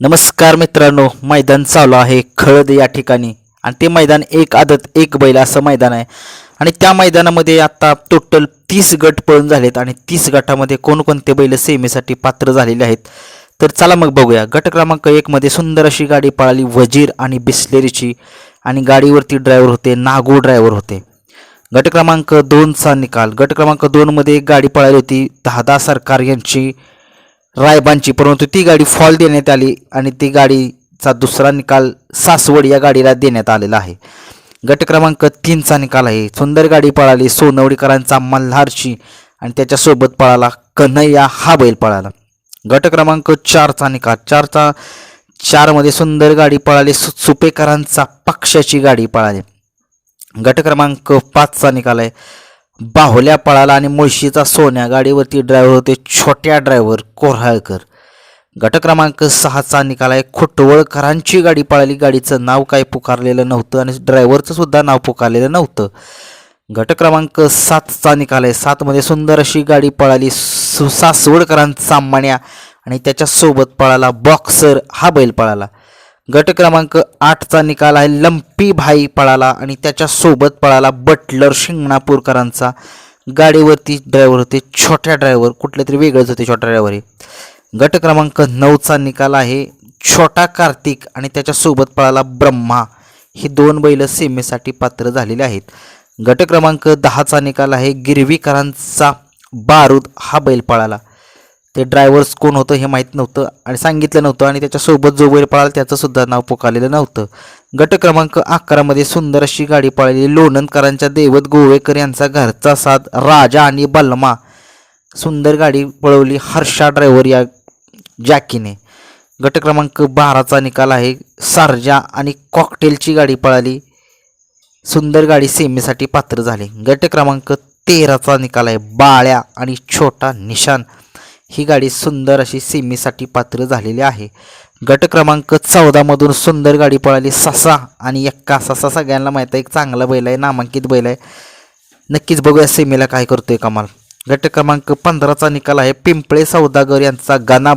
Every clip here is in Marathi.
नमस्कार मित्रांनो मैदान चालू आहे खळद या ठिकाणी. आणि ते मैदान एक आदत एक बैल असं मैदान आहे. आणि त्या मैदानामध्ये आता टोटल तीस गट पळून झालेत आणि तीस गटामध्ये कोणकोणते बैल सेमीसाठी पात्र झालेले आहेत. तर चला मग बघूया. गट क्रमांक एकमध्ये सुंदर अशी गाडी पळाली वजीर आणि बिस्लेरीची. आणि गाडीवरती ड्रायव्हर होते नागू ड्रायव्हर होते. गट क्रमांक दोनचा निकाल. गट क्रमांक दोनमध्ये एक गाडी पळाली होती दहादा सरकार यांची. रायबांची परंतु ती गाडी फॉल देण्यात आली आणि ती गाडीचा दुसरा निकाल सासवड या गाडीला देण्यात आलेला आहे. गट क्रमांक तीनचा निकाल आहे. सुंदर गाडी पळाली सोनवडीकरांचा मल्हारशी आणि त्याच्यासोबत पळाला कन्हैया हा बैल पळाला. गट क्रमांक चारचा निकाल चारचा चारमध्ये सुंदर गाडी पळाली सु सुपेकरांचा पक्षाची गाडी पळाली. गट क्रमांक पाचचा निकाल आहे. बाहुल्या पळाला आणि मुळशीचा सोन्या गाडीवरती ड्रायव्हर होते छोट्या ड्रायव्हर कोऱ्हाळकर गट क्रमांक सहाचा निकाल आहे. खुटवळकरांची गाडी पळाली. गाडीचं नाव काय पुकारलेलं नव्हतं आणि ड्रायव्हरचं सुद्धा नाव पुकारलेलं नव्हतं. गट क्रमांक सातचा निकाल आहे. सातमध्ये सुंदर अशी गाडी पळाली. सु सासवडकरांचा माण्या आणि त्याच्यासोबत पळाला बॉक्सर हा बैल पळाला. गट क्रमांक आठचा निकाल आहे. लंपी भाई पळाला आणि त्याच्यासोबत पळाला बटलर शिंगणापूरकरांचा. गाडीवरती ड्रायव्हर होते छोट्या ड्रायव्हर कुठले तरी वेगळेच होते छोट्या ड्रायव्हर हे. गट क्रमांक नऊचा निकाल आहे. छोटा कार्तिक आणि त्याच्यासोबत पळाला ब्रह्मा. ही दोन बैल सीमेसाठी पात्र झालेले आहेत. गट क्रमांक दहाचा निकाल आहे. गिरवीकरांचा बारूद हा बैल पळाला. ते ड्रायव्हर्स कोण होतं हे माहीत नव्हतं आणि सांगितलं नव्हतं आणि त्याच्यासोबत जो बैल पळाला त्याचंसुद्धा नाव पुकारलेलं नव्हतं. गट क्रमांक अकरामध्ये सुंदर अशी गाडी पळाली. लोणंदकरांच्या दैवत गोवेकर यांचा घरचा साथ राजा आणि बलमा. सुंदर गाडी पळवली हर्षा ड्रायव्हर या जॅकीने. गट क्रमांक बाराचा निकाल आहे. सारजा आणि कॉकटेलची गाडी पळाली. सुंदर गाडी सेमीसाठी पात्र झाली. गट क्रमांक तेराचा निकाल आहे. बाळ्या आणि छोटा निशान. ही गाडी सुंदर अशी सेमीसाठी पात्र झालेली आहे. गट क्रमांक चौदामधून सुंदर गाडी पळाली ससा आणि एक्का. ससा सगळ्यांना माहीत आहे एक चांगला बैल आहे नामांकित बैल आहे. नक्कीच बघूया सेमीला काय करतोय कमाल. गट क्रमांक पंधराचा निकाल आहे. पिंपळे सौदागर यांचा गाना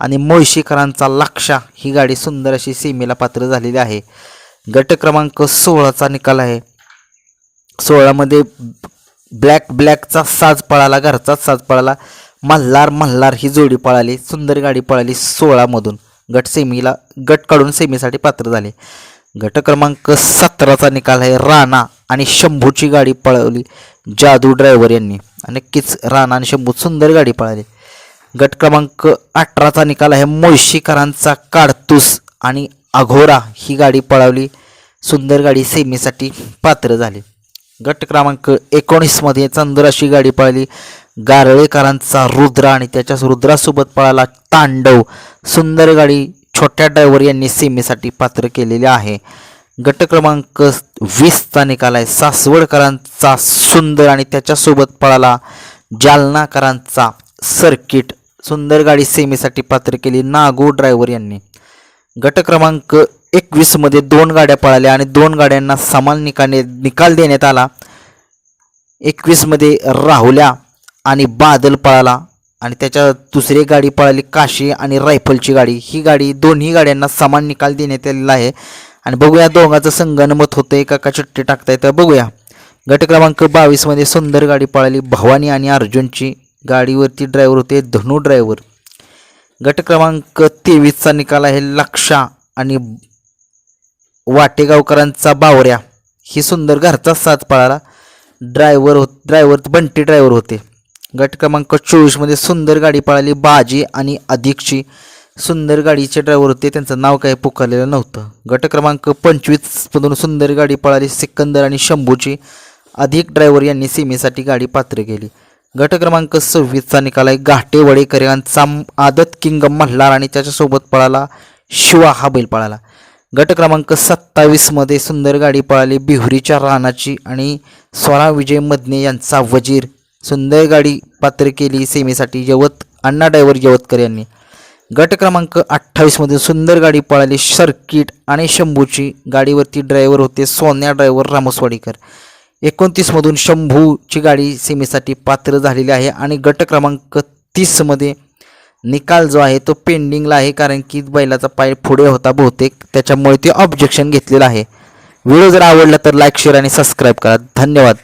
आणि मोळशीकरांचा लाक्षा. ही गाडी सुंदर अशी सेमीला पात्र झालेली आहे. गट क्रमांक सोळाचा निकाल आहे. सोळामध्ये ब्लॅक ब्लॅकचा साज पळाला घरचाच साज पळाला. मल्हार मल्हार ही जोडी पळाली सुंदर गाडी पळाली सोळामधून. गट सेमीला गट काढून सेमीसाठी पात्र झाले. गट क्रमांक सतराचा निकाल आहे राणा आणि शंभूची गाडी पळवली जादू ड्रायव्हर यांनी. नक्कीच राणा आणि शंभू सुंदर गाडी पळाली. गट क्रमांक अठराचा निकाल आहे मुळशीकरांचा काडतूस आणि अघोरा ही गाडी पळवली. सुंदर गाडी सेमीसाठी पात्र झाली. गट क्रमांक एकोणीसमध्ये चंद्र अशी गाडी पळाली. गारळेकरांचा रुद्र आणि त्याच्याच रुद्रासोबत पळाला तांडव. सुंदर गाडी छोट्या ड्रायव्हर यांनी सेमीसाठी पात्र केलेले आहे. गट क्रमांक वीसचा निकाल आहे. सासवडकरांचा सुंदर आणि त्याच्यासोबत पळाला जालनाकरांचा सर्किट. सुंदर गाडी सेमीसाठी पात्र केली नागो ड्रायव्हर यांनी. गट क्रमांक एकवीसमध्ये दोन गाड्या पळाल्या आणि दोन गाड्यांना समान निकाने निकाल देण्यात आला. एकवीसमध्ये राहुल्या आणि बादल पळाला आणि त्याच्या दुसरी गाडी पळाली काशी आणि रायफलची गाडी. ही गाडी दोन्ही गाड्यांना समान निकाल देण्यात आलेला आहे. आणि बघूया दोघांचं संगणमत होतं का का चट्टी टाकता येतं बघूया. गट क्रमांक बावीसमध्ये सुंदर गाडी पळाली भवानी आणि अर्जुनची. गाडीवरती ड्रायव्हर होते धनु ड्रायव्हर गट क्रमांक तेवीसचा निकाल आहे लक्षा आणि वाटेगावकरांचा बावऱ्या. ही सुंदर घरचा साथ पळाला. ड्रायव्हर हो ड्रायव्हर बंटी ड्रायव्हर होते. गट क्रमांक चोवीसमध्ये सुंदर गाडी पळाली बाजी आणि अधिकची. सुंदर गाडीचे ड्रायव्हर होते त्यांचं नाव काही पुकारलेलं नव्हतं. गट क्रमांक पंचवीसमधून सुंदर गाडी पळाली सिकंदर आणि शंभूची. अधिक ड्रायव्हर यांनी सीमेसाठी गाडी पात्र केली. गट क्रमांक सव्वीसचा निकाल आहे. घाटे वडेकर यांचा आदत किंग मल्हार आणि त्याच्यासोबत पळाला शिवा हा बैल पळाला. गट क्रमांक सत्तावीसमध्ये सुंदर गाडी पळाली बिहुरीच्या रानाची आणि स्वरा विजय मदने यांचा वजीर. सुंदर गाडी पात्र केली सेमीसाठी यवत अण्णा ड्रायव्हर यवतकर यांनी. गट क्रमांक अठ्ठावीसमध्ये सुंदर गाडी पळाली सर्किट आणि शंभूची. गाडीवरती ड्रायव्हर होते सोन्या ड्रायव्हर रामस्वाडीकर. एकोणतीसमधून शंभूची गाडी सेमीसाठी पात्र झालेली आहे आणि गट क्रमांक तीसमध्ये निकाल जो आहे तो पेंडिंगला आहे कारण की बैलाचा पाय पुढे होता बहुतेक. त्याच्यामुळे ते ऑब्जेक्शन घेतलेलं आहे. व्हिडिओ जर आवडला तर लाईक शेअर आणि सबस्क्राईब करा. धन्यवाद.